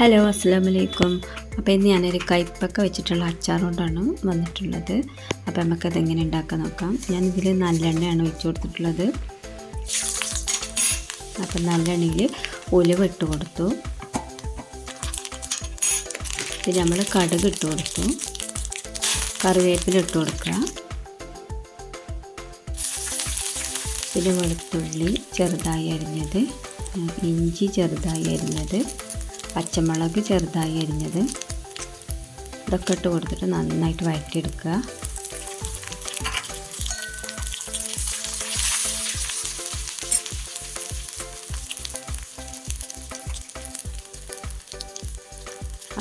Hello അസ്സാം വലൈക്കും അപ്പോൾ ഇന്ന് ഞാനൊരു കയ്പ്പൊക്കെ വെച്ചിട്ടുള്ള അച്ചാർ കൊണ്ടാണ് വന്നിട്ടുള്ളത്. അപ്പോൾ നമുക്കത് എങ്ങനെ ഉണ്ടാക്കാൻ നോക്കാം. ഞാൻ ഇതിൽ നല്ലെണ്ണയാണ് വെച്ച് കൊടുത്തിട്ടുള്ളത്. അപ്പം നല്ലെണ്ണയിൽ ഉലുവ ഇട്ട് കൊടുത്തു. പിന്നെ നമ്മൾ കടുക് ഇട്ട് കൊടുത്തു. കറിവേപ്പില ഇട്ട് കൊടുക്കുക. പിന്നെ വെളുത്തുള്ളി ചെറുതായി അരിഞ്ഞത്. ഇഞ്ചി ചെറുതായി അരിഞ്ഞത്. പച്ചമുളക് ചെറുതായി അരിഞ്ഞത്. ഇതൊക്കെ ഇട്ട് കൊടുത്തിട്ട് നന്നായിട്ട് വഴറ്റിയെടുക്കുക.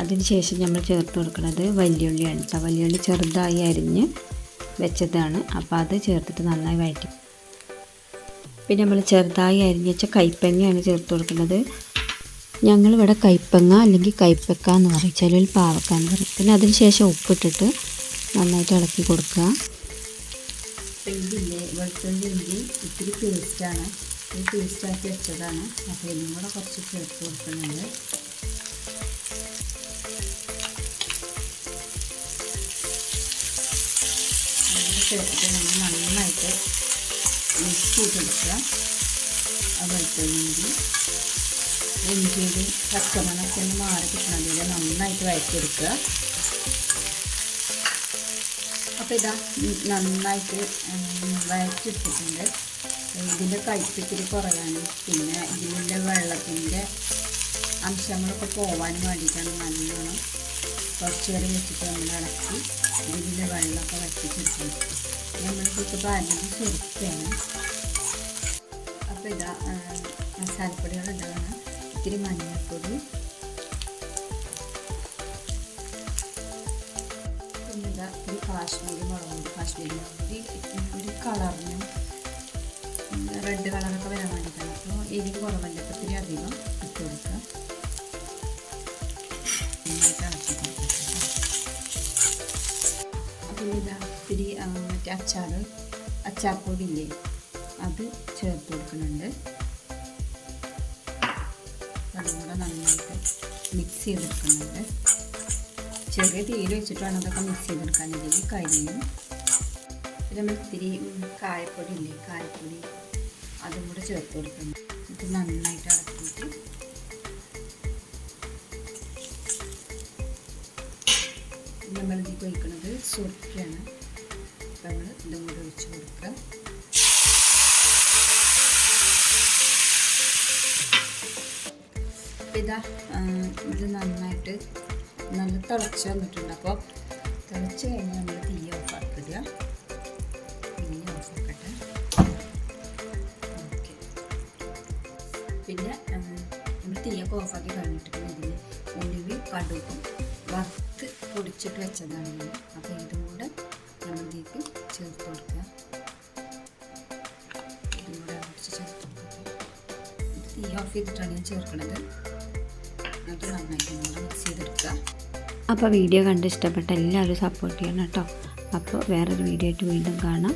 അതിനുശേഷം നമ്മൾ ചേർത്ത് കൊടുക്കുന്നത് വലിയുള്ളിയാണ്. കേട്ടോ വലിയുള്ളി ചെറുതായി അരിഞ്ഞ് വെച്ചതാണ്. അപ്പോൾ അത് ചേർത്തിട്ട് നന്നായി വഴറ്റി. പിന്നെ നമ്മൾ ചെറുതായി അരിഞ്ഞ കൈപ്പങ്ങയാണ് ചേർത്ത് കൊടുക്കുന്നത്. ഞങ്ങളിവിടെ കൈപ്പങ്ങ അല്ലെങ്കിൽ കൈപ്പക്ക എന്ന് പറയും. ചിലവിൽ പാവക്ക എന്ന് പറയും. പിന്നെ അതിന് ശേഷം ഉപ്പിട്ടിട്ട് നന്നായിട്ട് ഇളക്കി കൊടുക്കുക. ഇതില്ലേ വെളുത്തുള്ളി ഇഞ്ചി ഇത്തിരി പേസ്റ്റാണ് ഈ പേസ്റ്റാക്കി വെച്ചതാണ്. അപ്പോൾ ഇതും കൂടെ കുറച്ച് ചേർത്ത് കൊടുക്കുന്നുണ്ട്. നന്നായിട്ട് മിക്സ് ചെയ്തെടുക്കുക ആ വെളുത്തുള്ളി ഇഞ്ചി ഇഞ്ചിയുടെ പച്ചമണൊക്കെ ഒന്ന് മാറി കിട്ടണതിൽ നന്നായിട്ട് വഴറ്റിയെടുക്കുക. അപ്പോൾ ഇതാ നന്നായിട്ട് വഴറ്റിയെടുത്തിട്ടുണ്ട്. ഇതിന്റെ കയ്പ്പിത്തിരി കുറയാനും പിന്നെ ഇതിന്റെ വെള്ളത്തിന്റെ അംശങ്ങളൊക്കെ പോകാൻ വേണ്ടിയിട്ടാണ് നല്ലോണം കുറച്ച് നേരം വെച്ചിട്ട് നമ്മൾ ഇളക്കി ഇതിന്റെ വെള്ളമൊക്കെ വറ്റിച്ചെടുക്കണം. നമ്മളിപ്പോൾ ബാലൻസ് ചെറുക്കുകയാണ് അപ്പോൾ ഇതാ മസാലപ്പൊടികൾ ഉണ്ടാകണം ഇത്തിരി മഞ്ഞൾപ്പൊടി. പിന്നെ ഇതാ ഒരു കാശ്മീരി മുളക് കാശ്മീരി മുളക് പൊടി ഒരു കളറിനും റെഡ് കളറൊക്കെ വരാൻ വേണ്ടിയിട്ടാണ് അപ്പോൾ എരി കുറവല്ല? ഇത്തിരി അധികം ഇട്ട് കൊടുക്കുക. അപ്പോൾ ഇതാ ഇത്തിരി മറ്റേ അച്ചാർ അച്ചാർപ്പൊടി ഇല്ലേ? അത് ചേർത്ത് കൊടുക്കുന്നുണ്ട്. അതും കൂടെ നന്നായിട്ട് മിക്സ് ചെയ്തെടുക്കുന്നുണ്ട് ചെറിയ തീയിൽ വെച്ചിട്ടാണ് അതൊക്കെ മിക്സ് ചെയ്തെടുക്കാൻ. ഇതിൽ കരിയും പിന്നെ നമ്മൾ ഇത്തിരി കായപ്പൊടി ഇല്ലേ കായപ്പൊടി അതും കൂടെ ചേർത്ത് കൊടുക്കുന്നു. ഇത് നന്നായിട്ട് അടക്കിയിട്ട് നമ്മൾ ഇതിൽ ഒഴിക്കുന്നത് സുർക്കയാണ്. നമ്മൾ ഇതും കൂടെ ഒഴിച്ച് കൊടുക്കുക. ഇതാ ഇത് നന്നായിട്ട് നല്ല തിളച്ച് വന്നിട്ടുണ്ട്. അപ്പോൾ തിളച്ച് കഴിഞ്ഞാൽ നമ്മൾ തീ ഓഫാക്കുക തീ ഓഫാക്കട്ടെ ഓക്കെ പിന്നെ നമ്മൾ തീയൊക്കെ ഓഫാക്കി കഴിഞ്ഞിട്ട് ഇതിൽ ഉലുവി കടുകും വറുത്ത് പൊടിച്ചിട്ട് വെച്ചതാണ് ഞാൻ അപ്പോൾ ഇതും കൂടെ നമ്മളിലേക്ക് ചേർത്ത് കൊടുക്കുക. ഇതും കൂടെ ചേർത്ത് കൊടുക്കുക. തീ ഓഫ് ചെയ്തിട്ടാണ് ഞാൻ ചേർക്കുന്നത് അപ്പോൾ വീഡിയോ കണ്ട് ഇഷ്ടപ്പെട്ട എല്ലാവരും സപ്പോർട്ട് ചെയ്യണം കേട്ടോ. അപ്പോൾ വേറൊരു വീഡിയോ ആയിട്ട് വീണ്ടും കാണാം.